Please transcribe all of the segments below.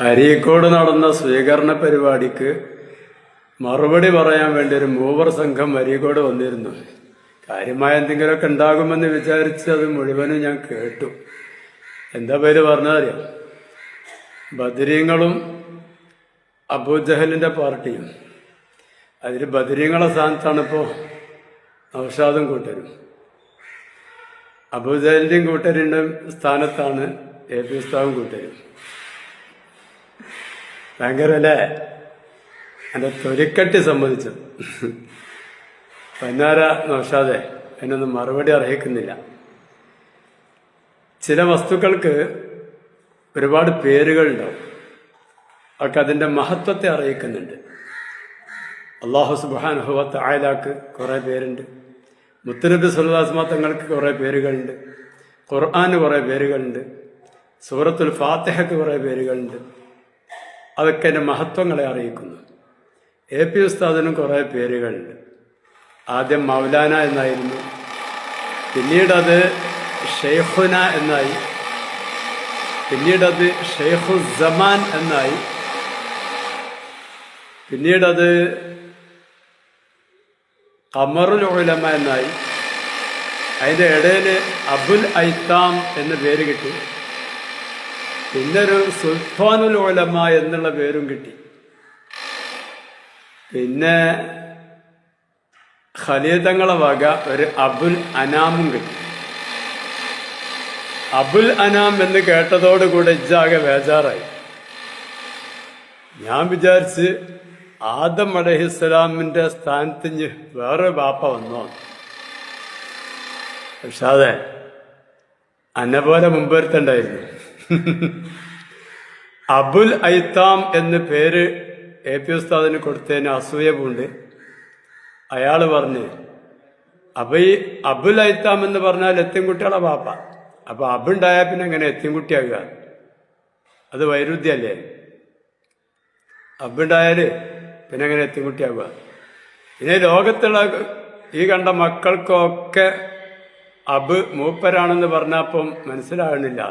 അരീക്കോട് നടന്ന സ്വീകരണ പരിപാടിക്ക് മറുപടി പറയാൻ വേണ്ടി ഒരു മൂവർ സംഘം അരീക്കോട് വന്നിരുന്നു. കാര്യമായ എന്തെങ്കിലുമൊക്കെ ഉണ്ടാകുമെന്ന് വിചാരിച്ച് അത് മുഴുവനും ഞാൻ കേട്ടു. എന്താ പേര് പറഞ്ഞതറിയാം? ബദരീങ്ങളും അബൂജഹലിന്റെ പാർട്ടിയും. അതിൽ ബദരീങ്ങളെ സ്ഥാനത്താണ് ഇപ്പോൾ നൗഷാദും കൂട്ടരും. അബൂജഹലിന്റെയും കൂട്ടരിന്റെ സ്ഥാനത്താണ് എ പി ഉസ്താവും കൂട്ടരും. ഭയങ്കര അല്ലേ എന്റെ തൊലിക്കട്ടി സംബന്ധിച്ചു പന്നാര നോഷാതെ അതിനൊന്നും മറുപടി അർഹിക്കുന്നില്ല. ചില വസ്തുക്കൾക്ക് ഒരുപാട് പേരുകളുണ്ടാവും. ഒക്കെ അതിന്റെ മഹത്വത്തെ അറിയിക്കുന്നുണ്ട്. അള്ളാഹു സുബാനുഭവത്ത് ആയലാക്ക് കുറെ പേരുണ്ട്. മുത്തനബി സുല്ലാസ്മ തങ്ങൾക്ക് കുറെ പേരുകളുണ്ട്. ഖുർആാന് കുറെ പേരുകളുണ്ട്. സൂറത്തുൽ ഫാത്തിഹക്ക് കുറെ പേരുകളുണ്ട്. അതൊക്കെ എന്റെ മഹത്വങ്ങളെ അറിയിക്കുന്നു. എ പി ഉസ്താദിനും കുറേ പേരുകളുണ്ട്. ആദ്യം മൗലാന എന്നായിരുന്നു. പിന്നീടത് ഷെയ്ഖുന എന്നായി. പിന്നീടത് ഷെയ്ഖു ജമാൻ എന്നായി. പിന്നീടത് കമറുൽ ഉലമ എന്നായി. അതിന്റെ ഇടയിൽ അബുൽ ഐത്താം എന്ന പേര് കിട്ടി. പിന്നെ ഒരു സുൽത്താനുൽ ഉലമ എന്നുള്ള പേരും കിട്ടി. പിന്നെ ഖലീതങ്ങളെ വക ഒരു അബുൽ അനാമും കിട്ടി. അബുൽ അനാം എന്ന് കേട്ടതോടുകൂടെ ഇജാകെ ബേജാറായി. ഞാൻ വിചാരിച്ച് ആദം അലഹിസ്സലാമിന്റെ സ്ഥാനത്ത് വേറെ ബാപ്പ വന്നോ? പക്ഷെ അതെ അന്നെ പോലെ മുമ്പൊരുത്തുണ്ടായിരുന്നു അബുൽ ഐത്താം എന്ന പേര് എ പി ഉസ്താദിന് കൊടുത്തതിന് അസൂയമുണ്ട് അയാൾ പറഞ്ഞ് അപ്പൊ ഈ അബുൽ ഐത്താം എന്ന് പറഞ്ഞാൽ എത്തിൻകുട്ടികളെ പാപ്പ അപ്പൊ അബുണ്ടായ പിന്നെ എങ്ങനെ എത്തിൻകുട്ടിയാകുക അത് വൈരുദ്ധ്യല്ലേ? അബുണ്ടായാൽ പിന്നെ എങ്ങനെ എത്തിൻകുട്ടിയാകുക ഇനി ലോകത്തുള്ള ഈ കണ്ട മക്കൾക്കൊക്കെ അബ് മൂപ്പരാണെന്ന് പറഞ്ഞപ്പം മനസ്സിലാകണില്ല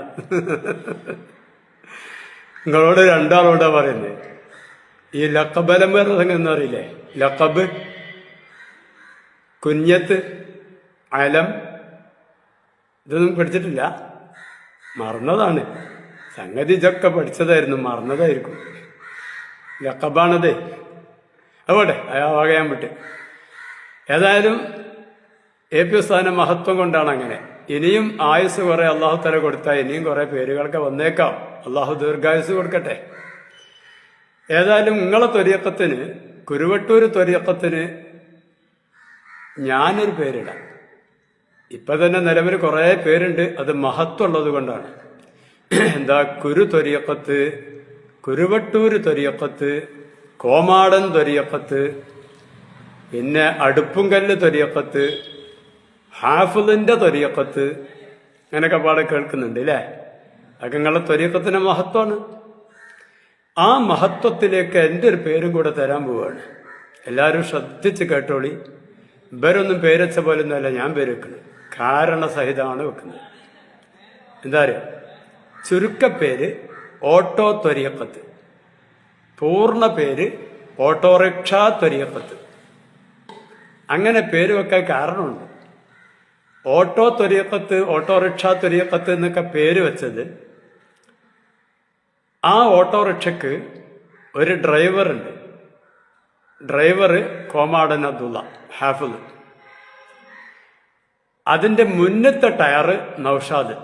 നിങ്ങളോട് രണ്ടാളോടാ പറയുന്നത് ഈ ലക്കബലം വേറെ സംഘം എന്ന് അറിയില്ലേ ലക്കബ് കുഞ്ഞത്ത് അലം ഇതൊന്നും പഠിച്ചിട്ടില്ല. മറന്നതാണ്. സംഗതി ഇതൊക്കെ പഠിച്ചതായിരുന്നു. മറന്നതായിരിക്കും. ലക്കബാണത്. അതുപോട്ടെ അയാവാകയാൻ വിട്ട്. ഏതായാലും എ പി ഉസ്താദിന്റെ മഹത്വം കൊണ്ടാണ് അങ്ങനെ. ഇനിയും ആയുസ് കുറെ അള്ളാഹു തല കൊടുത്താൽ ഇനിയും കുറെ പേരുകളൊക്കെ വന്നേക്കാം. അള്ളാഹു ദീർഘായുസ് കൊടുക്കട്ടെ. ഏതായാലും നിങ്ങളെ ത്വരിയക്കത്തിന് കുരുവട്ടൂർ ത്വരിയക്കത്തിന് ഞാനൊരു പേരിടാം. ഇപ്പൊ തന്നെ നിലവിൽ കുറേ പേരുണ്ട്. അത് മഹത്വമുള്ളത് കൊണ്ടാണ്. എന്താ കുരു ത്വരിയക്കത്ത് കുരുവട്ടൂര് ത്വരിയക്കത്ത് കോമാടൻ ത്വരിയക്കത്ത് പിന്നെ അടുപ്പുംകല്ല് ത്വരിയക്കത്ത് ഹാഫിളിന്റെ തൊരിയക്കത്ത് അങ്ങനെയൊക്കെ പാടെ കേൾക്കുന്നുണ്ട് അല്ലേ അതൊക്കെ നിങ്ങളുടെ തൊരിയക്കത്തിന്റെ മഹത്വമാണ്. ആ മഹത്വത്തിലേക്ക് എന്റെ ഒരു പേരും കൂടെ തരാൻ പോവാണ്. എല്ലാവരും ശ്രദ്ധിച്ച് കേട്ടോളി. ഇവരൊന്നും പേരച്ച പോലൊന്നുമല്ല ഞാൻ പേര് വെക്കുന്നത് കാരണസഹിതമാണ് വെക്കുന്നത്. എന്താ പറയുക ചുരുക്കപ്പേര് ഓട്ടോ ത്വരിയപ്പത്ത് പൂർണ പേര് ഓട്ടോറിക്ഷ ത്വരിയപ്പത്ത് അങ്ങനെ പേര് വെക്കാൻ കാരണമുണ്ട്. ഓട്ടോ ത്വരിയക്കത്ത് ഓട്ടോറിക്ഷ ത്വരിയക്കത്ത് എന്നൊക്കെ പേര് വെച്ചത് ആ ഓട്ടോറിക്ഷക്ക് ഒരു ഡ്രൈവറുണ്ട് ഡ്രൈവർ കോമാടൻ അബ്ദുള്ള ഹാഫുദ്. അതിന്റെ മുന്നത്തെ ടയറ് നൌഷാദ്.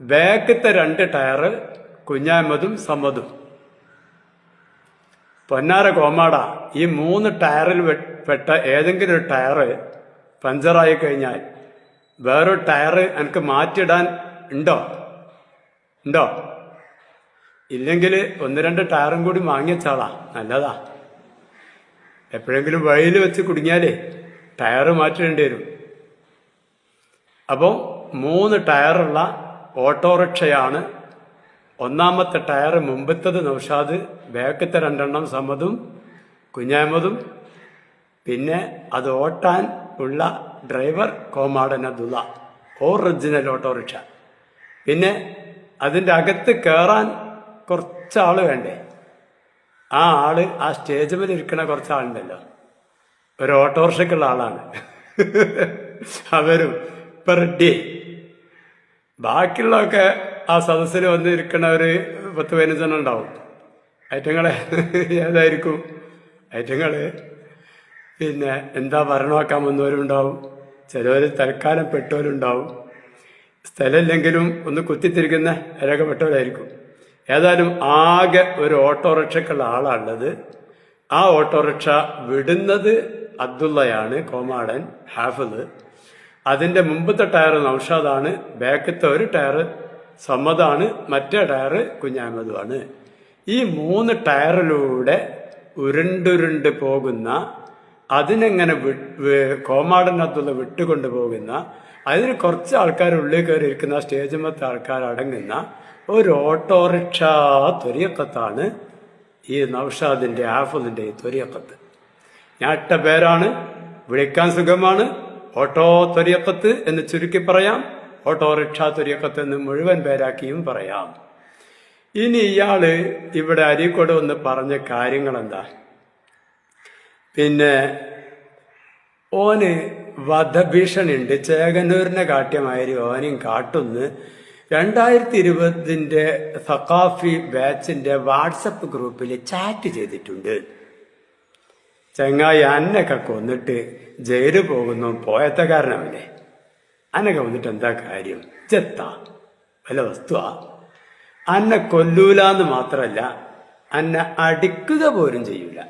ബാക്കത്തെ രണ്ട് ടയറ് കുഞ്ഞാമതും സമ്മതും പൊന്നാര കോമാട ഈ മൂന്ന് ടയറിൽ പെട്ട ഏതെങ്കിലും ഒരു ടയറ് പഞ്ചറായി കഴിഞ്ഞാൽ വേറൊരു ടയറ് എനിക്ക് മാറ്റിയിടാൻ ഉണ്ടോ? ഉണ്ടോ? ഇല്ലെങ്കിൽ ഒന്ന് രണ്ട് ടയറും കൂടി വാങ്ങിയച്ചാളാ നല്ലതാ. എപ്പോഴെങ്കിലും വഴിയിൽ വെച്ച് കുടുങ്ങിയാലേ ടയർ മാറ്റേണ്ടി വരും. അപ്പോൾ മൂന്ന് ടയറുള്ള ഓട്ടോറിക്ഷയാണ് ഒന്നാമത്തെ ടയർ മുമ്പത്തത് നൗഷാദ് ബാക്കത്തെ രണ്ടെണ്ണം സമ്മതും കുഞ്ഞാമതും. പിന്നെ അത് ഓട്ടാൻ ഉള്ള driver Komadan Abdulla original autorickshaw പിന്നെ അതിന്റെ അകത്ത് കയറാൻ കുറച്ചാൾ വേണ്ടേ? ആ ആൾ ആ സ്റ്റേജ് മേലെ ഇരിക്കണ കുറച്ചാളുണ്ടല്ലോ. ഒരു ഓട്ടോറിക്ഷയ്ക്കുള്ള ആളാണ്. അവരും ഇപ്പം റെഡി ബാക്കിയുള്ളതൊക്കെ ആ സദസ്സിൽ വന്ന് ഇരിക്കണ ഒരു പത്ത് പതിനഞ്ചെണ്ണം ഉണ്ടാവും. ഐറ്റങ്ങളെ ഏതായിരിക്കും? ഐറ്റങ്ങൾ പിന്നെ എന്താ ഭരണമാക്കാൻ വന്നവരുണ്ടാവും? ചിലവർ തൽക്കാലം പെട്ടവരുണ്ടാവും. സ്ഥലമില്ലെങ്കിലും ഒന്ന് കുത്തിത്തിരിക്കുന്ന രേഖപ്പെട്ടവരായിരിക്കും. ഏതായാലും ആകെ ഒരു ഓട്ടോറിക്ഷക്കുള്ള ആളാണുള്ളത്. ആ ഓട്ടോറിക്ഷ വിടുന്നത് അബ്ദുള്ളയാണ് കോമാടൻ ഹാഫിദ്. അതിന്റെ മുമ്പത്തെ ടയർ നൗഷാദാണ് ബാക്കത്തെ ഒരു ടയർ സമ്മതാണ് മറ്റേ ടയർ കുഞ്ഞാമതുമാണ് ഈ മൂന്ന് ടയറിലൂടെ ഉരുണ്ടുരുണ്ട് പോകുന്ന അതിനെങ്ങനെ കോമാടനകത്തുള്ള വിട്ടുകൊണ്ടു പോകുന്ന അതിന് കുറച്ച് ആൾക്കാർ ഉള്ളിൽ കയറി ഇരിക്കുന്ന സ്റ്റേജുമത്തെ ആൾക്കാർ അടങ്ങുന്ന ഒരു ഓട്ടോറിക്ഷ ത്വരിയക്കത്താണ് ഈ നൌഷാദിന്റെ ആഫുദിന്റെ ഈ ത്വരിയക്കത്ത് ഞാട്ട പേരാണ് വിളിക്കാൻ സുഖമാണ്. ഓട്ടോ ത്വരിയക്കത്ത് എന്ന് ചുരുക്കി പറയാം. ഓട്ടോറിക്ഷ ത്വരിയക്കത്ത് എന്ന് മുഴുവൻ പേരാക്കിയും പറയാം. ഇനി ഇയാൾ ഇവിടെ അരീക്കോട് വന്ന് പറഞ്ഞ കാര്യങ്ങൾ എന്താ പിന്നെ ഓന് വധഭീഷണി ഉണ്ട് ചേകന്നൂരിനെ കാട്ടിയമാതിരി ഓനെയും കാട്ടുന്ന്. രണ്ടായിരത്തി ഇരുപതിന്റെ സഖാഫി ബാച്ചിന്റെ വാട്സപ്പ് ഗ്രൂപ്പിൽ ചാറ്റ് ചെയ്തിട്ടുണ്ട്. ചങ്ങായി അന്നൊക്കെ കൊന്നിട്ട് ജയിൽ പോകുന്നു. പോയത്തക്കാരനവനെ അന്നൊക്കെ വന്നിട്ട് എന്താ കാര്യം? ചെത്ത വല്ല വസ്തുവാ. അന്നെ കൊല്ലൂലെന്ന് മാത്രമല്ല അന്നെ അടിക്കുക പോലും ചെയ്യൂല.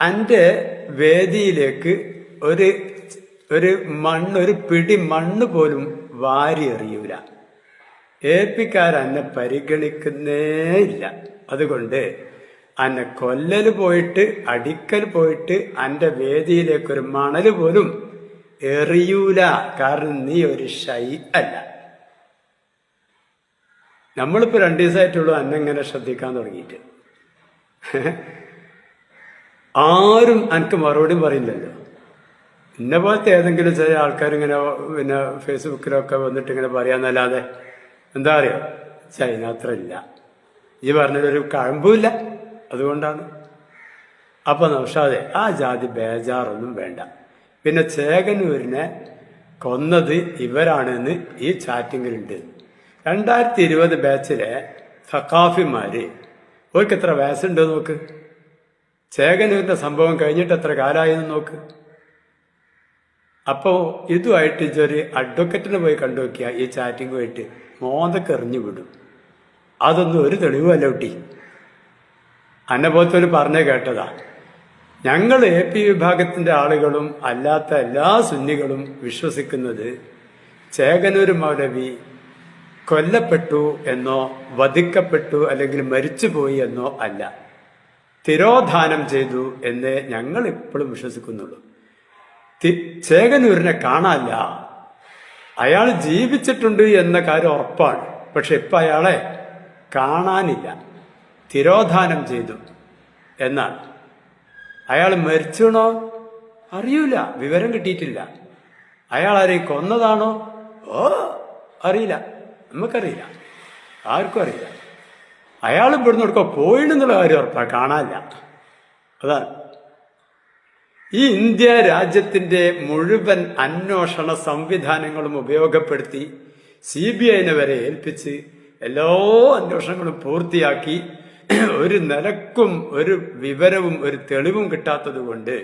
അന്റെ വേദിയിലേക്ക് ഒരു ഒരു മണ്ണ് ഒരു പിടി മണ്ണ് പോലും വാരി എറിയൂല. ഏൽപ്പിക്കാർ അന്നെ പരിഗണിക്കുന്നേ ഇല്ല. അതുകൊണ്ട് അന്നെ കൊല്ലൽ പോയിട്ട് അടിക്കൽ പോയിട്ട് അന്റെ വേദിയിലേക്ക് ഒരു മണൽ പോലും എറിയൂല. കാരണം നീ ഒരു ഷൈ അല്ല. നമ്മളിപ്പോ രണ്ടു ദിവസമായിട്ടുള്ളൂ അന്നെങ്ങനെ ശ്രദ്ധിക്കാൻ തുടങ്ങിയിട്ട്. ആരും എനിക്ക് മറുപടി പറയില്ലല്ലോ എന്നെ പോലത്തെ ഏതെങ്കിലും ചില ആൾക്കാർ ഇങ്ങനെ പിന്നെ ഫേസ്ബുക്കിലൊക്കെ വന്നിട്ട് ഇങ്ങനെ പറയാന്നല്ലാതെ എന്താ അറിയോ? ചൈന അത്ര ഇല്ല ഈ പറഞ്ഞൊരു കഴമ്പുമില്ല. അതുകൊണ്ടാണ്. അപ്പൊ നൗഷാദെ ആ ജാതി ബേജാറൊന്നും വേണ്ട. പിന്നെ ചേകനൂരിനെ കൊന്നത് ഇവരാണെന്ന് ഈ ചാറ്റിങ്ങിലുണ്ട്. രണ്ടായിരത്തി ഇരുപത് ബാച്ചിലെ സഖാഫിമാര് ഓർക്ക് എത്ര വയസ്സുണ്ട് നോക്ക് ചേകനൂരിന്റെ സംഭവം കഴിഞ്ഞിട്ട് എത്ര കാലമായെന്ന് നോക്ക്. അപ്പോ ഇതുമായിട്ട് ഇതൊരു അഡ്വക്കറ്റിനെ പോയി കണ്ടു നോക്കിയ ഈ പോയിട്ട് മോന്തൊക്കെ എറിഞ്ഞു വിടും അതൊന്നും ഒരു തെളിവല്ല കുട്ടി. അന്നപോലത്തോര് പറഞ്ഞേ കേട്ടതാ. ഞങ്ങൾ എ പി വിഭാഗത്തിന്റെ ആളുകളും അല്ലാത്ത എല്ലാ സുന്നികളും വിശ്വസിക്കുന്നത് ചേകനൂർ മൗലവി കൊല്ലപ്പെട്ടു എന്നോ വധിക്കപ്പെട്ടു അല്ലെങ്കിൽ മരിച്ചുപോയി എന്നോ അല്ല. തിരോധാനം ചെയ്തു എന്നേ ഞങ്ങൾ ഇപ്പോഴും വിശ്വസിക്കുന്നുള്ളൂ. ചേകനൂരിനെ കാണാല്ല അയാൾ ജീവിച്ചിട്ടുണ്ട് എന്ന കാര്യം ഉറപ്പാണ്. പക്ഷെ ഇപ്പൊ അയാളെ കാണാനില്ല. തിരോധാനം ചെയ്തു എന്നാണ് അയാൾ മരിച്ചണോ? അറിയൂല. വിവരം കിട്ടിയിട്ടില്ല. അയാൾ ആരെയും കൊന്നതാണോ? ഓ അറിയില്ല. നമുക്കറിയില്ല. ആർക്കും അറിയില്ല. അയാൾ ഇവിടുന്ന് എടുക്കുക പോയിണെന്നുള്ള കാര്യം ഉറപ്പാ കാണാനില്ല. അതാണ് ഈ ഇന്ത്യ രാജ്യത്തിന്റെ മുഴുവൻ അന്വേഷണ സംവിധാനങ്ങളും ഉപയോഗപ്പെടുത്തി സി ബി ഐനെ വരെ ഏൽപ്പിച്ച് എല്ലാ അന്വേഷണങ്ങളും പൂർത്തിയാക്കി ഒരു നിലക്കും ഒരു വിവരവും ഒരു തെളിവും കിട്ടാത്തത് കൊണ്ട്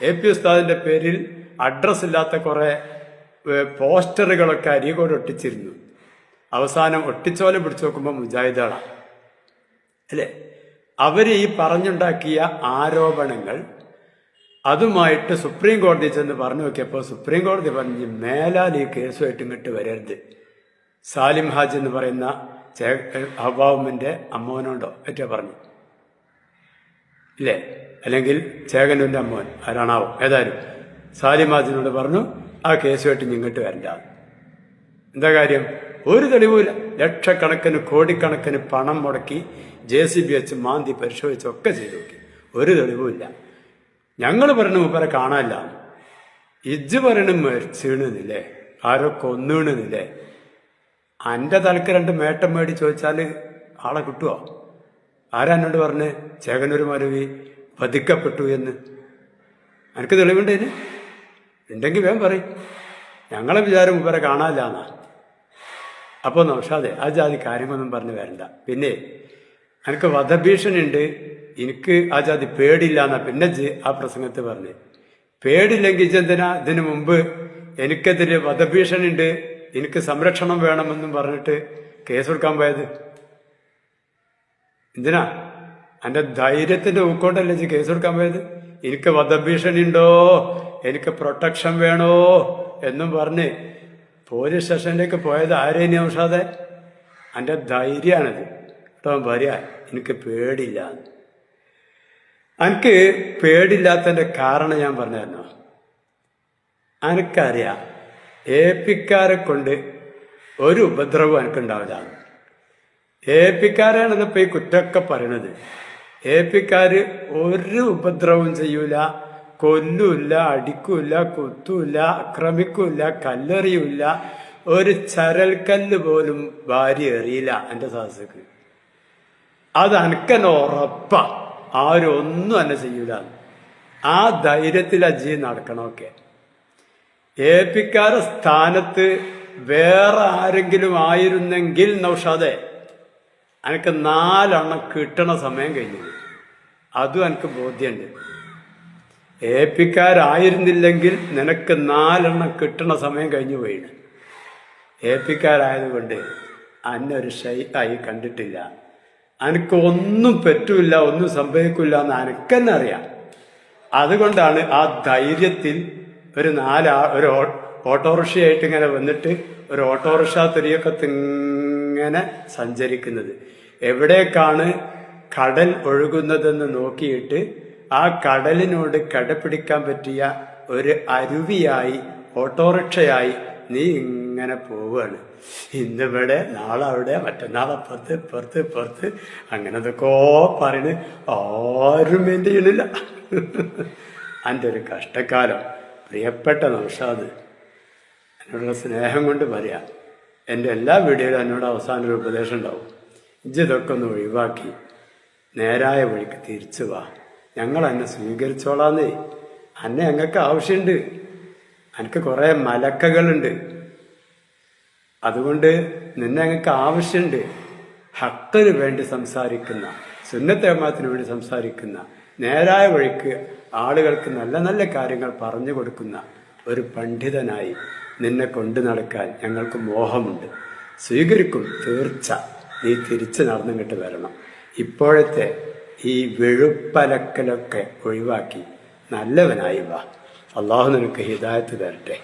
എ പി ഉസ്താദിന്റെ പേരിൽ അഡ്രസ് ഇല്ലാത്ത കുറെ പോസ്റ്ററുകളൊക്കെ അരികോട് ഒട്ടിച്ചിരുന്നു. അവസാനം ഒട്ടിച്ചോല പിടിച്ചു നോക്കുമ്പോൾ മുജാഹിദാളാണ് അല്ലേ? അവർ ഈ പറഞ്ഞുണ്ടാക്കിയ ആരോപണങ്ങൾ അതുമായിട്ട് സുപ്രീം കോടതി ചെന്ന് പറഞ്ഞു നോക്കിയപ്പോൾ സുപ്രീം കോടതി പറഞ്ഞ് മേലാൽ ഈ കേസുമായിട്ട് ഇങ്ങോട്ട് വരരുത്. സാലിം ഹാജ് എന്ന് പറയുന്ന ഹവാവുമിന്റെ അമ്മോനോണ്ടോ ഏറ്റവും പറഞ്ഞു. ഇല്ലേ? അല്ലെങ്കിൽ ചേകനൂന്റെ അമ്മോൻ ആരാണാവും? ഏതായാലും സാലിം ഹാജിനോട് പറഞ്ഞു ആ കേസുമായിട്ട് ഇങ്ങോട്ട് വരണ്ട. എന്താ കാര്യം? ഒരു തെളിവുമില്ല. ലക്ഷക്കണക്കിന് കോടിക്കണക്കിന് പണം മുടക്കി ജെ സി ബി വെച്ച് മാന്തി പരിശോധിച്ചൊക്കെ ചെയ്തു നോക്കി. ഒരു തെളിവുമില്ല ഞങ്ങൾ പറയണ മൂപ്പരെ കാണാനില്ല. ഇജ്ജ് പറയണ മരിച്ചീണെന്നില്ലേ ആരോ കൊന്നീണെന്നില്ലേ എന്റെ തലക്ക് രണ്ട് മേട്ടം മേടി ചോദിച്ചാൽ ആളെ കിട്ടുമോ ആരാ എന്നോട് പറഞ്ഞ്? ചേകനൂർ മരുവി വധിക്കപ്പെട്ടു എന്ന്. എനിക്ക് തെളിവുണ്ടേന് ഉണ്ടെങ്കിൽ വേഗം പറയും. ഞങ്ങളെ വിചാരം ഇവരെ കാണാനില്ലാന്നാ. അപ്പോൾ നോഷാതെ ആ ജാതി കാര്യമൊന്നും പറഞ്ഞ് വരണ്ട. പിന്നെ എനിക്ക് വധഭീഷണി ഉണ്ട് എനിക്ക് ആ ജാതി പേടില്ല എന്നാ പിന്നെ ആ പ്രസംഗത്ത് പറഞ്ഞു. പേടില്ലെങ്കിൽ ചെന്തിനാ ഇതിനു മുമ്പ് എനിക്കെതിരെ വധഭീഷണി ഉണ്ട് എനിക്ക് സംരക്ഷണം വേണമെന്നും പറഞ്ഞിട്ട് കേസ് കൊടുക്കാൻ പോയത്? എന്തിനാ? എന്റെ ധൈര്യത്തിന്റെ ഊക്കോണ്ടല്ലേ കേസ് കൊടുക്കാൻ പോയത്? എനിക്ക് വധഭീഷണി ഉണ്ടോ എനിക്ക് പ്രൊട്ടക്ഷൻ വേണോ? എന്നും പറഞ്ഞ് പോലീസ് സ്റ്റേഷനിലേക്ക് പോയത് ആരേനി ഔഷാദെ എന്റെ ധൈര്യമാണിത് കേട്ടോ പറയാ എനിക്ക് പേടില്ല എനിക്ക് പേടില്ലാത്തതിന്റെ കാരണം ഞാൻ പറഞ്ഞായിരുന്നു? എനിക്കറിയാം ഏപ്പിക്കാരെ കൊണ്ട് ഒരു ഉപദ്രവം എനിക്കുണ്ടാവില്ല എ പിക്കാരാണ് ഇപ്പൊ ഈ കുറ്റമൊക്കെ പറയണത്. ഏപ്പിക്കാർ ഒരു ഉപദ്രവവും ചെയ്യൂല. കൊല്ലൂല്ല അടിക്കൂല കുത്തൂല ആക്രമിക്കൂല കല്ലെറിയൂല. ഒരു ചരൽക്കല്ല് പോലും ഭാര്യ എറിയില്ല എന്റെ സാഹസക്ക് അത് അനക്കന്നെ ഉറപ്പാ ആരും ഒന്നും എന്നെ ചെയ്യൂല. ആ ധൈര്യത്തിൽ അജി നടക്കണമൊക്കെ. എ പിക്കാരെ സ്ഥാനത്ത് വേറെ ആരെങ്കിലും ആയിരുന്നെങ്കിൽ നൗഷാദെ എനിക്ക് നാലെണ്ണം കിട്ടണ സമയം കഴിഞ്ഞു അതും എനിക്ക് ബോധ്യമുണ്ട് എ പിക്കാരായിരുന്നില്ലെങ്കിൽ നിനക്ക് നാലെണ്ണം കിട്ടണ സമയം കഴിഞ്ഞു പോയിന് എ പിക്കാരായതുകൊണ്ട് അന്നൊരു ഷൈ ആയി കണ്ടിട്ടില്ല. അനക്ക് ഒന്നും പറ്റൂല ഒന്നും സംഭവിക്കില്ല എന്ന് അനക്കെന്നെ അറിയാം. അതുകൊണ്ടാണ് ആ ധൈര്യത്തിൽ ഒരു നാലാ ഒരു ഓട്ടോറിക്ഷയായിട്ട് ഇങ്ങനെ വന്നിട്ട് ഒരു ഓട്ടോറിക്ഷ തിരിയൊക്കെ ഇങ്ങനെ സഞ്ചരിക്കുന്നത്. എവിടേക്കാണ് കടൽ ഒഴുകുന്നതെന്ന് നോക്കിയിട്ട് ആ കടലിനോട് കടപിടിക്കാൻ പറ്റിയ ഒരു അരുവിയായി ഓട്ടോറിക്ഷയായി നീ ഇങ്ങനെ പോവുകയാണ് ഇന്നിവിടെ നാളെ അവിടെ മറ്റന്നാൾ അപ്പുറത്ത് ഇപ്പുറത്ത് ഇപ്പുറത്ത്. അങ്ങനെ എന്തൊക്കെയോ പറയണ്. ആരും മെയിന്റെ ചെയ്യണില്ല എന്റെ ഒരു കഷ്ടക്കാലം പ്രിയപ്പെട്ട നൗഷാദ് എന്നോടുള്ള സ്നേഹം കൊണ്ട് പറയാം. എന്റെ എല്ലാ വീഡിയോയിലും എന്നോട് അവസാന ഒരു ഉപദേശം ഉണ്ടാവും. ഇതൊക്കെ ഒന്ന് ഒഴിവാക്കി. നേരായ വഴിക്ക് തിരിച്ചു വാ. ഞങ്ങൾ എന്നെ സ്വീകരിച്ചോളാന്നേ അന്നെ ഞങ്ങൾക്ക് ആവശ്യമുണ്ട്. എനിക്ക് കുറേ മലക്കകളുണ്ട്. അതുകൊണ്ട് നിന്നെ അങ്ങക്ക് ആവശ്യമുണ്ട് ഹക്കിന് വേണ്ടി സംസാരിക്കുന്ന സുന്നത്തേമാത്തിന് വേണ്ടി സംസാരിക്കുന്ന നേരായ വഴിക്ക് ആളുകൾക്ക് നല്ല നല്ല കാര്യങ്ങൾ പറഞ്ഞു കൊടുക്കുന്ന ഒരു പണ്ഡിതനായി നിന്നെ കൊണ്ടു നടക്കാൻ ഞങ്ങൾക്ക് മോഹമുണ്ട്. സ്വീകരിക്കും തീർച്ച. നീ തിരിച്ചു നടന്നിങ്ങോട്ട് വരണം. ഇപ്പോഴത്തെ ഈ വെഴുപ്പലക്കലൊക്കെ ഒഴിവാക്കി നല്ലവനായി വാ. അള്ളാഹു നിനക്ക് ഹിദായത്ത് തരട്ടെ.